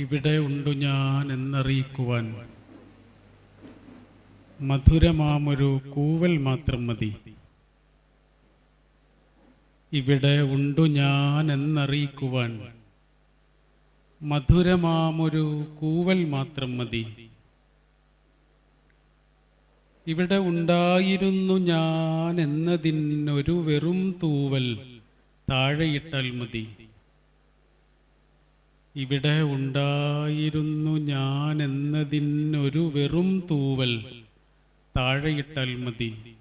ഇവിടെ ഉണ്ടു ഞാൻ എന്നറിയിക്കുവാൻ. മധുരമാമൊരു കൂവൽ മാത്രം മതി. ഇവിടെ ഉണ്ടു ഞാൻ എന്നറിയിക്കുവാൻ. മധുരമാമൊരു കൂവൽ മാത്രം മതി. ഇവിടെ ഉണ്ടായിരുന്നു ഞാൻ എന്നതിനൊരു വെറും തൂവൽ. താഴെയിട്ടാൽ മതി. ഇവിടെ ഉണ്ടായിരുന്നു ഞാൻ എന്നതിനൊരു വെറും തൂവൽ താഴെയിട്ടാൽ മതി.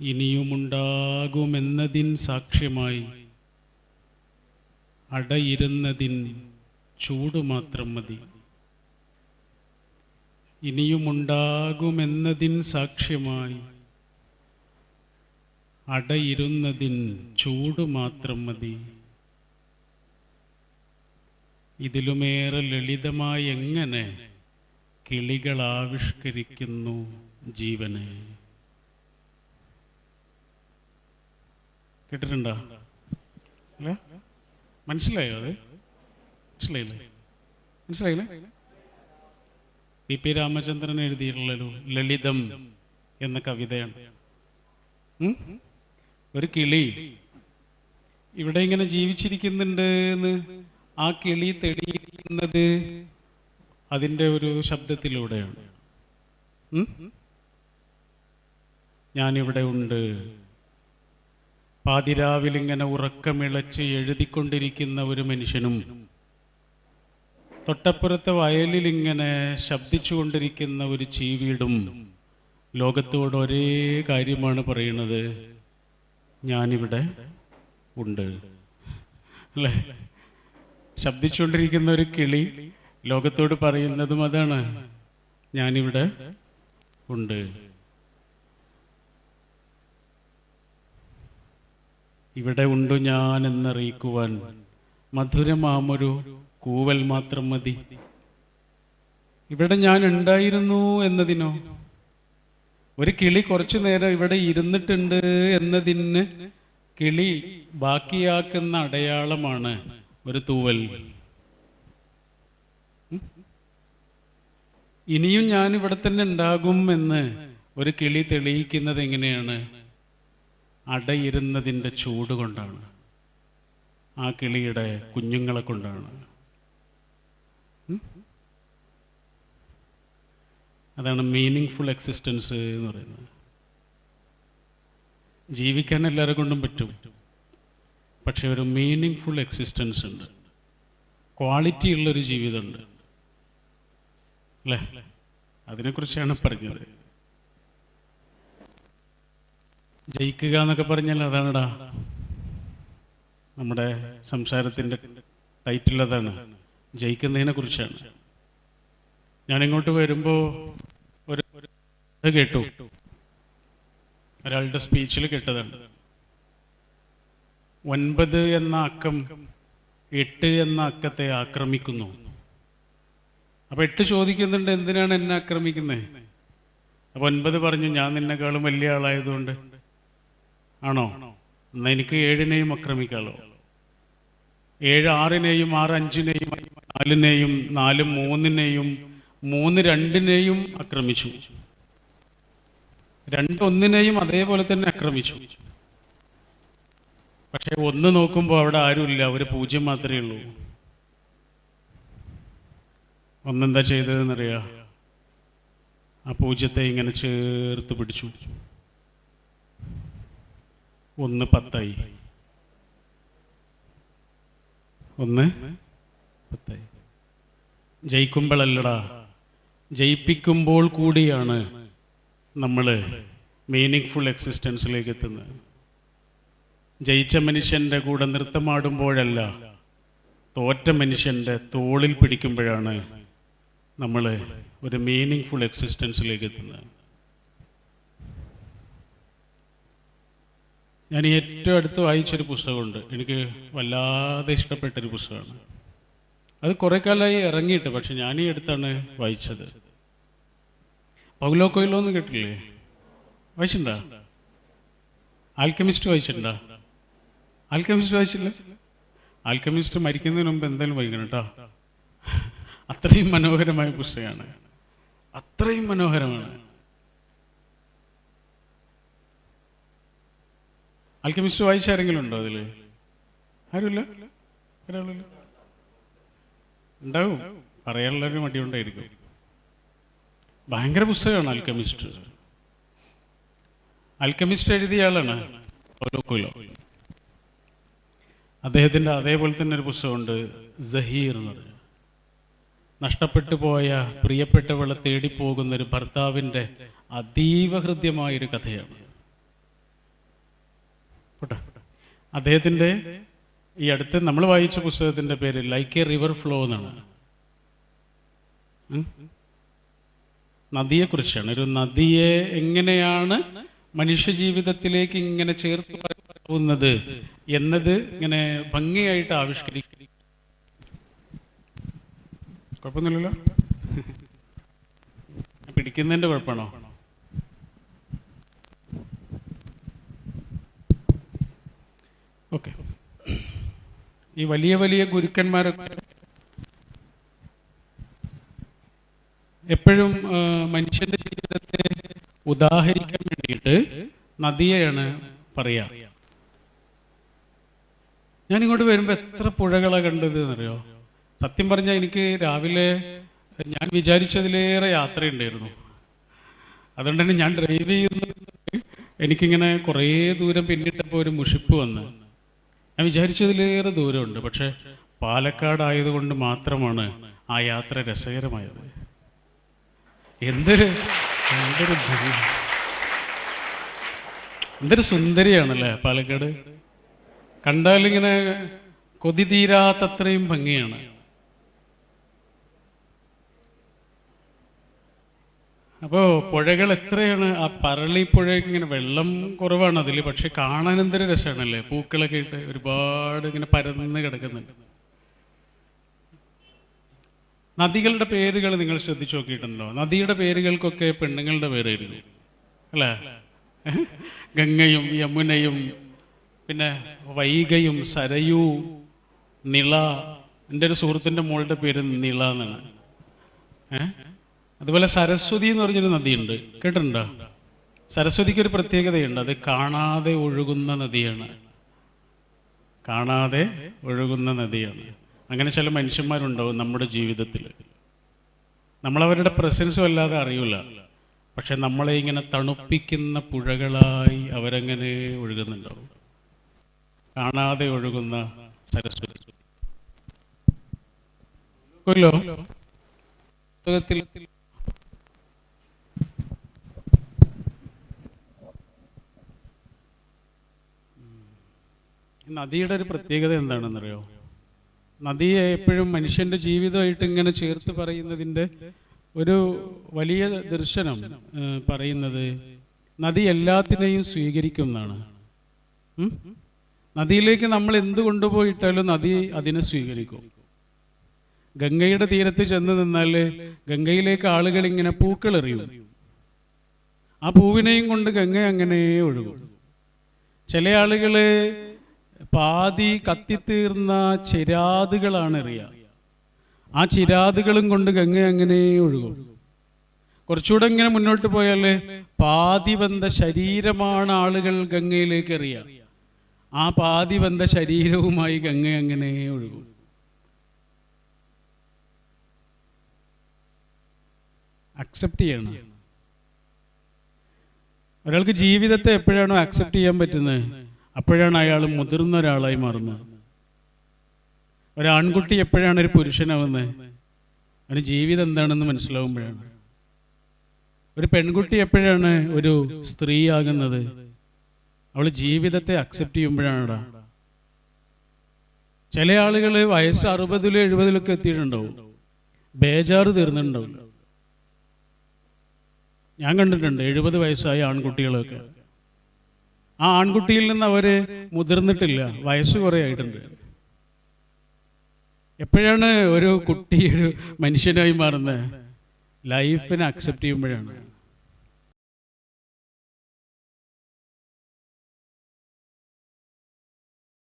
ഇനിയുമുണ്ടാകുമെന്നതിൻ സാക്ഷ്യമായി അടയിരുന്നതിൻ ചൂട് മാത്രം മതി. ഇനിയുമുണ്ടാകുമെന്നതിൻ സാക്ഷ്യമായി അടയിരുന്നതിൻ ചൂട് മാത്രം മതി. ഇതിലുമേറെ ലളിതമായി എങ്ങനെ കിളികൾ ആവിഷ്കരിക്കുന്നു ജീവനെ? കേട്ടിട്ടുണ്ടോ? അല്ല മനസ്സിലായോ അത്? മനസ്സിലായില്ലേ? മനസ്സിലായില്ലേ? പി പി രാമചന്ദ്രൻ എഴുതിയിട്ടുള്ള ലളിതം എന്ന കവിതയാണ്. ഒരു കിളി ഇവിടെ ഇങ്ങനെ ജീവിച്ചിരിക്കുന്നുണ്ട് എന്ന് ആ കിളി തെളിയിക്കുന്നത് അതിന്റെ ഒരു ശബ്ദത്തിലൂടെയാണ്. ഞാനിവിടെ ഉണ്ട്. പാതിരാവിൽ ഇങ്ങനെ ഉറക്കമിളച്ച് എഴുതിക്കൊണ്ടിരിക്കുന്ന ഒരു മനുഷ്യനും തൊട്ടപ്പുറത്തെ വയലിൽ ഇങ്ങനെ ശബ്ദിച്ചുകൊണ്ടിരിക്കുന്ന ഒരു ചീവീടും ലോകത്തോട് ഒരേ കാര്യമാണ് പറയുന്നത്. ഞാനിവിടെ ഉണ്ട്. അല്ലേ? ശബ്ദിച്ചുകൊണ്ടിരിക്കുന്ന ഒരു കിളി ലോകത്തോട് പറയുന്നതും അതാണ്. ഞാനിവിടെ ഉണ്ട്. ഇവിടെ ഉണ്ടു ഞാൻ എന്നറിയിക്കുവാൻ മധുരമാമൊരു കൂവൽ മാത്രം മതി. ഇവിടെ ഞാൻ ഉണ്ടായിരുന്നു എന്നതിനോ? ഒരു കിളി കുറച്ചു നേരം ഇവിടെ ഇരുന്നിട്ടുണ്ട് എന്നതിന് കിളി ബാക്കിയാക്കുന്ന അടയാളമാണ്. ഒരു തൂവൽ. ഇനിയും ഞാൻ ഇവിടെ തന്നെ ഉണ്ടാകും എന്ന് ഒരു കിളി തെളിയിക്കുന്നത് എങ്ങനെയാണ്? അടയിരുന്നതിന്റെ ചൂട് കൊണ്ടാണ്. ആ കിളിയുടെ കുഞ്ഞുങ്ങളെ കൊണ്ടാണ്. അതാണ് മീനിങ് ഫുൾ എക്സിസ്റ്റൻസ് എന്ന് പറയുന്നത്. ജീവിക്കാൻ എല്ലാവരെ കൊണ്ടും പറ്റും. പക്ഷെ ഒരു മീനിങ് ഫുൾ എക്സിസ്റ്റൻസ് ഉണ്ട്. ക്വാളിറ്റി ഉള്ളൊരു ജീവിതമുണ്ട്. അല്ലേ? അതിനെക്കുറിച്ചാണ് പറഞ്ഞത്. ജയിക്കുക എന്നൊക്കെ പറഞ്ഞാൽ അതാണടാ നമ്മുടെ സംസാരത്തിന്റെ ടൈറ്റിൽ അതാണ്. ജയിക്കുന്നതിനെ കുറിച്ചാണ്. ഞാനിങ്ങോട്ട് വരുമ്പോൾ ഒരു കേട്ടു. ഒരാളുടെ സ്പീച്ചിൽ കേട്ടതാണ്. ഒൻപത് എന്ന അക്കം എട്ട് എന്ന അക്കത്തെ ആക്രമിക്കുന്നു. അപ്പൊ എട്ട് ചോദിക്കുന്നുണ്ട് എന്തിനാണ് എന്നെ ആക്രമിക്കുന്നത് അപ്പൊ ഒൻപത് പറഞ്ഞു ഞാൻ നിന്നെക്കാളും വലിയ ആളായതുകൊണ്ട്. ആണോ? എന്നാ എനിക്ക് ഏഴിനെയും ആക്രമിക്കാളോ ഏഴ് ആറിനെയും ആറ് അഞ്ചിനെയും നാലിനെയും നാല് മൂന്നിനെയും മൂന്ന് രണ്ടിനെയും ആക്രമിച്ചു. രണ്ടൊന്നിനെയും അതേപോലെ തന്നെ ആക്രമിച്ചു. പക്ഷെ ഒന്ന് നോക്കുമ്പോൾ അവിടെ ആരുമില്ല. ഒരു പൂജ്യം മാത്രമേ ഉള്ളൂ. ഒന്നെന്താ ചെയ്തതെന്നറിയാ? ആ പൂജ്യത്തെ ഇങ്ങനെ ചേർത്ത് പിടിച്ചു. ഒന്ന് പത്തായി. ഒന്ന് പത്തായി. ജയിക്കുമ്പോഴല്ലടാ. ജയിപ്പിക്കുമ്പോൾ കൂടിയാണ് നമ്മൾ മീനിങ് ഫുൾ എക്സിസ്റ്റൻസിലേക്ക് എത്തുന്നത്. ജയിച്ച മനുഷ്യന്റെ കൂടെ നൃത്തമാടുമ്പോഴല്ല തോറ്റ മനുഷ്യന്റെ തോളിൽ പിടിക്കുമ്പോഴാണ് നമ്മൾ ഒരു മീനിങ് ഫുൾ എക്സിസ്റ്റൻസിലേക്ക് എത്തുന്നത്. ഞാൻ ഏറ്റവും അടുത്ത് വായിച്ചൊരു പുസ്തകമുണ്ട്. എനിക്ക് വല്ലാതെ ഇഷ്ടപ്പെട്ടൊരു പുസ്തകമാണ്. അത് കുറെ കാലമായി ഇറങ്ങിയിട്ട് പക്ഷെ ഞാൻ ഈ അടുത്താണ് വായിച്ചത്. പൗലോ കൊയിലോ എന്ന് കേട്ടില്ലേ? വായിച്ചിട്ടുണ്ടോ? ആൽക്കമിസ്റ്റ് വായിച്ചിട്ടുണ്ടോ? ആൽക്കമിസ്റ്റ് വായിച്ചില്ല? ആൽക്കമിസ്റ്റ് മരിക്കുന്നതിന് മുമ്പ് എന്തായാലും വായിക്കണം കേട്ടോ അത്രയും മനോഹരമായ പുസ്തകമാണ്. അത്രയും മനോഹരമാണ്. ആൽക്കമിസ്റ്റ് വായിച്ച ആരെങ്കിലും ഉണ്ടോ അതിൽ ആരുമില്ല? ഒരാളില്ല? ഉണ്ടാവും. പറയാനുള്ളൊരു മടിയുണ്ടായിരിക്കും. ഭയങ്കര പുസ്തകമാണ് ആൽക്കമിസ്റ്റ് ആൽക്കമിസ്റ്റ് എഴുതിയ ആളാണ്. പൗലോ കൊയ്ലോ അദ്ദേഹത്തിന്റെ അതേപോലെ തന്നെ ഒരു പുസ്തകമുണ്ട് ജഹീർ എന്ന് പറഞ്ഞ നഷ്ടപ്പെട്ടു പോയ പ്രിയപ്പെട്ടവളെ തേടിപ്പോകുന്ന ഒരു ഭർത്താവിന്റെ അതീവ ഹൃദ്യമായൊരു കഥയാണ്. അദ്ദേഹത്തിന്റെ ഈ അടുത്ത് നമ്മൾ വായിച്ച പുസ്തകത്തിന്റെ പേര് ലൈക്ക് എ റിവർ ഫ്ലോ എന്നാണ്? നദിയെക്കുറിച്ചാണ്. ഒരു നദിയെ എങ്ങനെയാണ് മനുഷ്യ ജീവിതത്തിലേക്ക് ഇങ്ങനെ ചേർത്ത് പോകുന്നത് എന്നത് ഇങ്ങനെ ഭംഗിയായിട്ട് ആവിഷ്കരിക്കും. പിടിക്കുന്നതിന്റെ കുഴപ്പമാണോ? ഓക്കെ. ഈ വലിയ വലിയ ഗുരുക്കന്മാരൊക്കെ എപ്പോഴും മനുഷ്യന്റെ ജീവിതത്തെ ഉദാഹരിക്കാൻ വേണ്ടിയിട്ട് നദിയെയാണ് പറയാ. ഞാൻ ഇങ്ങോട്ട് വരുമ്പോൾ എത്ര പുഴകളാണ് കണ്ടത് എന്നറിയോ സത്യം പറഞ്ഞാൽ എനിക്ക് രാവിലെ ഞാൻ വിചാരിച്ചതിലേറെ യാത്രയുണ്ടായിരുന്നു. അതുകൊണ്ട് തന്നെ ഞാൻ ഡ്രൈവ് ചെയ്യുന്നത് എനിക്കിങ്ങനെ കുറേ ദൂരം പിന്നിട്ടപ്പോൾ ഒരു മുഷിപ്പ് വന്ന്. ഞാൻ വിചാരിച്ചതിലേറെ ദൂരമുണ്ട് പക്ഷേ പാലക്കാട് ആയതുകൊണ്ട് മാത്രമാണ് ആ യാത്ര രസകരമായത്. എന്തൊരു എന്തൊരു എന്തൊരു സുന്ദരിയാണല്ലേ പാലക്കാട്? കണ്ടാലിങ്ങനെ കൊതി തീരാത്തത്രയും ഭംഗിയാണ്. അപ്പോൾ പുഴകൾ എത്രയാണ്? ആ പരളി പുഴ ഇങ്ങനെ വെള്ളം കുറവാണ് അതിൽ പക്ഷെ കാണാൻ എന്തൊരു രസമാണല്ലേ? പൂക്കളൊക്കെ ഇട്ട് ഒരുപാട് ഇങ്ങനെ പരന്ന് കിടക്കുന്നുണ്ട്. നദികളുടെ പേരുകൾ നിങ്ങൾ ശ്രദ്ധിച്ചു നോക്കിയിട്ടുണ്ടോ? നദിയുടെ പേരുകൾക്കൊക്കെ പെണ്ണുങ്ങളുടെ പേരായിരുന്നു. അല്ലേ? ഗംഗയും യമുനയും പിന്നെ വൈകയും സരയു നിള എന്റെ ഒരു സുഹൃത്തിന്റെ മോളുടെ പേര് നിള എന്നാണ്. ഏ? അതുപോലെ സരസ്വതി എന്ന് പറഞ്ഞൊരു നദിയുണ്ട്. കേട്ടിട്ടുണ്ടോ? സരസ്വതിക്ക് ഒരു പ്രത്യേകതയുണ്ട്. അത് കാണാതെ ഒഴുകുന്ന നദിയാണ്. കാണാതെ ഒഴുകുന്ന നദിയാണ്. അങ്ങനെ ചില മനുഷ്യന്മാരുണ്ടാവും നമ്മുടെ ജീവിതത്തിൽ. നമ്മളവരുടെ പ്രസൻസും അല്ലാതെ അറിയില്ല പക്ഷെ നമ്മളെ ഇങ്ങനെ തണുപ്പിക്കുന്ന പുഴകളായി അവരങ്ങനെ ഒഴുകുന്നുണ്ടാവും. കാണാതെ ഒഴുകുന്ന സരസ്വതി. പുസ്തകത്തിൽ നദിയുടെ ഒരു പ്രത്യേകത എന്താണെന്നറിയോ? നദിയെ എപ്പോഴും മനുഷ്യന്റെ ജീവിതമായിട്ട് ഇങ്ങനെ ചേർത്ത് പറയുന്നതിന്റെ ഒരു വലിയ ദർശനം പറയുന്നത് നദി എല്ലാത്തിനെയും സ്വീകരിക്കും എന്നാണ്. ഉം? നദിയിലേക്ക് നമ്മൾ എന്ത് കൊണ്ടുപോയിട്ടാലും നദി അതിനെ സ്വീകരിക്കും. ഗംഗയുടെ തീരത്ത് ചെന്ന് നിന്നാൽ ഗംഗയിലേക്ക് ആളുകൾ ഇങ്ങനെ പൂക്കൾ എറിയും. ആ പൂവിനെയും കൊണ്ട് ഗംഗ അങ്ങനെ ഒഴുകും. ചില ആളുകൾ പാതി കത്തിത്തീർന്ന ചിരാതുകളാണ് എറിയുക. ആ ചിരാതുകളും കൊണ്ട് ഗംഗ അങ്ങനെ ഒഴുകും. കുറച്ചുകൂടെ ഇങ്ങനെ മുന്നോട്ട് പോയാൽ പാതി വന്ന ശരീരമാണ് ആളുകൾ ഗംഗയിലേക്ക് എറിയുക. ആ പാതി വന്ന ശരീരവുമായി ഗംഗ അങ്ങനെ ഒഴുകും. അക്സെപ്റ്റ് ചെയ്യണം. ഒരാൾക്ക് ജീവിതത്തെ എപ്പോഴാണോ അക്സെപ്റ്റ് ചെയ്യാൻ പറ്റുന്നത് അപ്പോഴാണ് അയാൾ മുതിർന്ന ഒരാളായി മാറുന്നത്. ഒരാൺകുട്ടി എപ്പോഴാണ് ഒരു പുരുഷനാവുന്നത്? അവന് ജീവിതം എന്താണെന്ന് മനസ്സിലാവുമ്പോഴാണ്. ഒരു പെൺകുട്ടി എപ്പോഴാണ് ഒരു സ്ത്രീയാകുന്നത് അവൾ ജീവിതത്തെ അക്സെപ്റ്റ് ചെയ്യുമ്പോഴാണടാ. ചില ആളുകൾ വയസ്സ് അറുപതിലും എഴുപതിലൊക്കെ എത്തിയിട്ടുണ്ടാവും. ബേജാറ് തീർന്നിട്ടുണ്ടാവില്ല. ഞാൻ കണ്ടിട്ടുണ്ട് എഴുപത് വയസ്സായ ആൺകുട്ടികളൊക്കെ. ആ ആൺകുട്ടിയിൽ നിന്ന് അവർ മുതിർന്നിട്ടില്ല. വയസ്സ് കുറേ ആയിട്ടുണ്ട്. എപ്പോഴാണ് ഒരു കുട്ടി ഒരു മനുഷ്യനായി മാറുന്നത്? ലൈഫിനെ അക്സെപ്റ്റ് ചെയ്യുമ്പോഴാണ്.